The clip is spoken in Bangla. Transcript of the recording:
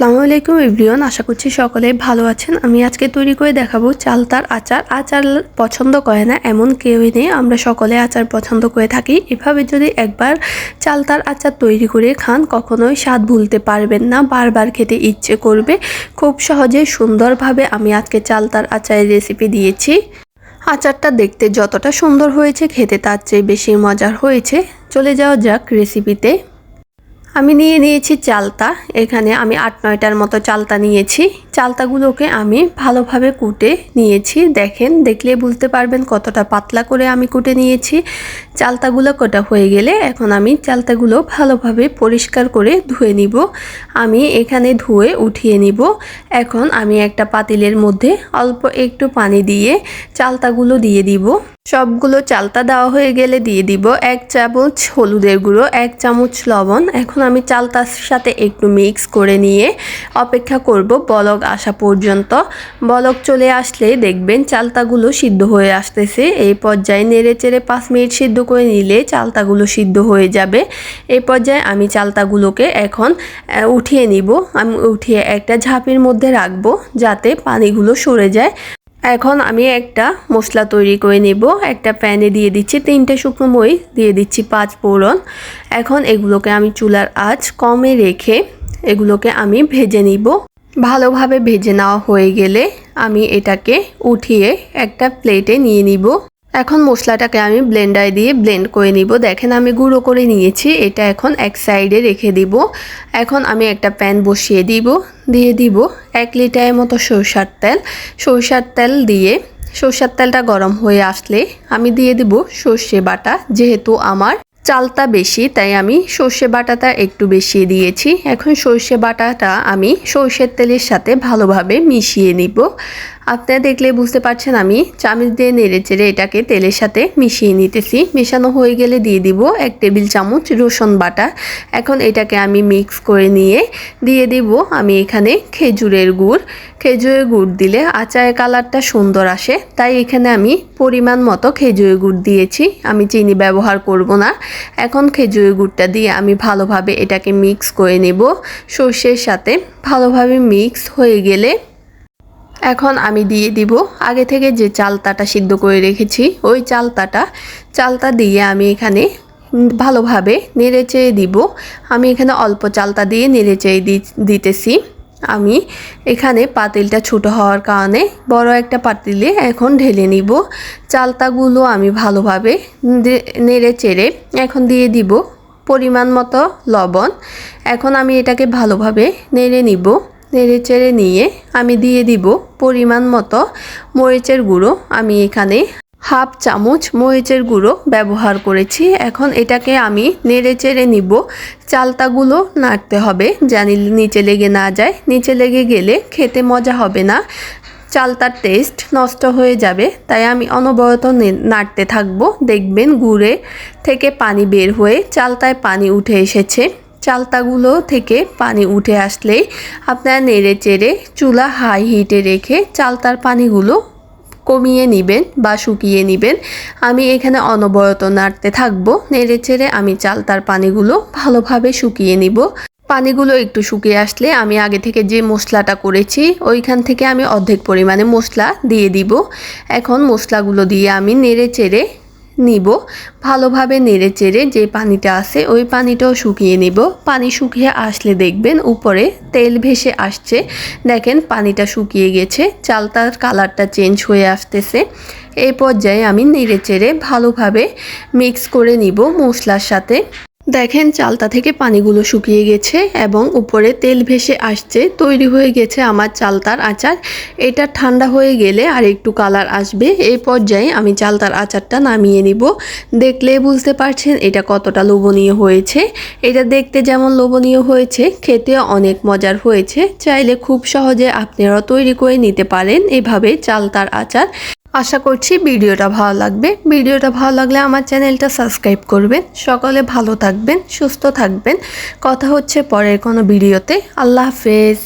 আসসালামু আলাইকুম এভরিওয়ান, আশা করছি সকলে ভালো আছেন। আমি আজকে তৈরি করে দেখাবো চালতার আচার। আচার পছন্দ করে না, এমন কেউই নেই। আমরা সকলে আচার পছন্দ করে থাকি। এভাবে যদি একবার চালতার আচার তৈরি করে খান, কখনোই স্বাদ ভুলতে পারবেন না। বারবার খেতে ইচ্ছে করবে। খুব সহজে সুন্দরভাবে আমি আজকে চালতার আচারের রেসিপি দিয়েছি। আচারটা দেখতে যতটা সুন্দর হয়েছে, খেতে তার চেয়ে বেশি মজার হয়েছে। চলে যাওয়া যাক রেসিপিতে আমি নিয়ে নিয়েছি চালতা। এখানে আমি আট, নয়টার মতো চালতা নিয়েছি। চালতাগুলোকে আমি ভালোভাবে কুটে নিয়েছি। দেখেন, দেখলে বুঝতে পারবেন কতটা পাতলা করে আমি কুটে নিয়েছি। চালতাগুলো কোটা হয়ে গেলে এখন আমি চালতাগুলো ভালোভাবে পরিষ্কার করে ধুয়ে নিব। আমি এখানে ধুয়ে উঠিয়ে নিব। এখন আমি একটা পাতিলের মধ্যে অল্প একটু পানি দিয়ে চালতাগুলো দিয়ে দিব। সবগুলো চালতা দেওয়া হয়ে গেলে দিয়ে দিব এক চামচ হলুদের গুঁড়ো, এক চামচ লবণ। এখন আমি চালতার সাথে একটু মিক্স করে নিয়ে অপেক্ষা করব বলক আসা পর্যন্ত। বলক চলে আসলে দেখবেন চালতাগুলো সিদ্ধ হয়ে আসতেছে। এই পর্যায়ে নেড়ে চেড়ে পাঁচ মিনিট সিদ্ধ করে নিলে চালতাগুলো সিদ্ধ হয়ে যাবে। এই পর্যায়ে আমি চালতাগুলোকে এখন উঠিয়ে নিব। আমি উঠিয়ে একটা ঝাঁপির মধ্যে রাখব যাতে পানিগুলো সরে যায়। এখন আমি একটা মশলা তৈরি করে নেব। একটা প্যানে দিয়ে দিচ্ছি তিনটে শুকনো মই দিয়ে দিচ্ছি পাঁচ ফোড়ন। এখন এগুলোকে আমি চুলার আঁচ কমে রেখে এগুলোকে আমি ভেজে নিব। ভালোভাবে ভেজে নেওয়া হয়ে গেলে আমি এটাকে উঠিয়ে একটা প্লেটে নিয়ে নিব। এখন মশলাটাকে আমি ব্লেন্ডারে দিয়ে ব্লেন্ড করে নিব। দেখেন আমি গুঁড়ো করে নিয়েছি, এটা এখন এক সাইডে রেখে দিব। এখন আমি একটা প্যান বসিয়ে দিব, দিয়ে দিব এক লিটারের মতো সরষার তেল। সরষার তেল দিয়ে, সরষার তেলটা গরম হয়ে আসলে আমি দিয়ে দিব সর্ষে বাটা, যেহেতু আমার চালটা বেশি, তাই আমি সর্ষে বাটাটা একটু বেশি দিয়েছি। এখন সর্ষে বাটাটা আমি সর্ষের তেলের সাথে ভালোভাবে মিশিয়ে নিব। আপনারা দেখলে বুঝতে পারছেন আমি, চামচ দিয়ে নেড়ে চেড়ে এটাকে তেলের সাথে মিশিয়ে নিতেছি। মেশানো হয়ে গেলে দিয়ে দিব এক টেবিল চামচ রসুন বাটা। এখন এটাকে আমি মিক্স করে নিয়ে দিয়ে দিব আমি এখানে খেজুরের গুড়। খেজুরের গুড় দিলে আচারের কালারটা সুন্দর আসে, তাই এখানে আমি পরিমাণ মতো খেজুরের গুড় দিয়েছি। আমি চিনি ব্যবহার করব না। এখন খেজুরের গুড়টা দিয়ে আমি ভালোভাবে এটাকে মিক্স করে নেব। সর্ষের সাথে ভালোভাবে মিক্স হয়ে গেলে এখন আমি দিয়ে দিব। আগে থেকে যে চালতাটা সিদ্ধ করে রেখেছি, ওই চালতাটা, চালতা দিয়ে আমি এখানে ভালোভাবে নেড়ে চেয়ে দিব। আমি এখানে অল্প চালতা দিয়ে নেড়ে চেয়ে দিতেছি। আমি এখানে পাতিলটা ছোট হওয়ার কারণে বড় একটা পাতিলে এখন ঢেলে নিব। চালতাগুলো আমি ভালোভাবে নেড়ে চেড়ে এখন দিয়ে দিব। পরিমাণ মতো লবণ। এখন আমি এটাকে ভালোভাবে নেড়ে নিব। নেড়ে চেড়ে নিয়ে আমি দিয়ে দিব পরিমাণ মতো মরিচের গুঁড়ো। আমি এখানে হাফ চামচ মরিচের গুঁড়ো ব্যবহার করেছি। এখন এটাকে আমি নেড়ে চেড়ে নিব। চালতাগুলো নাড়তে হবে জানি নিচে লেগে না যায়। নিচে লেগে গেলে খেতে মজা হবে না। চালতার টেস্ট নষ্ট হয়ে যাবে। তাই আমি অনবরত নাড়তে থাকব। দেখবেন গুড়ে থেকে পানি বের হয়ে চালতায় পানি উঠে এসেছে। চালতাগুলো থেকে পানি উঠে আসলেই আপনারা নেড়ে চেড়ে চুলা হাই হিটে রেখে চালতার পানিগুলো কমিয়ে নেবেন বা শুকিয়ে নেবেন। আমি এখানে অনবরত নাড়তে থাকব। নেড়ে চেড়ে আমি চালতার পানিগুলো ভালোভাবে শুকিয়ে নিব। পানিগুলো একটু শুকিয়ে আসলে আমি আগে থেকে যে মশলাটা করেছি, ওইখান থেকে আমি অর্ধেক পরিমাণে মশলা দিয়ে দিব। এখন মশলাগুলো দিয়ে আমি নেড়ে চেড়ে নিব। ভালোভাবে নেড়ে চেড়ে যে পানিটা আছে, ওই পানিটাও শুকিয়ে নিব। পানি শুকিয়ে আসলে দেখবেন উপরে তেল ভেসে আসছে। দেখেন পানিটা শুকিয়ে গেছে, চালটার কালারটা চেঞ্জ হয়ে আসতেছে। এই পর্যায়ে আমি নেড়ে চেড়ে ভালোভাবে মিক্স করে নিব মশলার সাথে। দেখেন চালতা থেকে পানিগুলো শুকিয়ে গেছে এবং উপরে তেল ভেসে আসছে, তৈরি হয়ে গেছে আমার চালতার আচার। এটা ঠান্ডা হয়ে গেলে আর একটু কালার আসবে। এই পর্যায়ে আমি চালতার আচারটা নামিয়ে নিব। দেখলে বুঝতে পারছেন এটা কতটা লোভনীয় হয়েছে। এটা দেখতে যেমন লোভনীয় হয়েছে খেতে অনেক মজার হয়েছে। চাইলে খুব সহজে আপনারা তৈরি করে নিতে পারেন। এভাবে চালতার আচার আশা করছি ভিডিওটা ভালো লাগবে। ভিডিওটা ভালো লাগলে আমার চ্যানেলটা সাবস্ক্রাইব করবেন। সকলে ভালো থাকবেন, সুস্থ থাকবেন। কথা হচ্ছে পরের কোনো ভিডিওতে। আল্লাহ হাফেজ।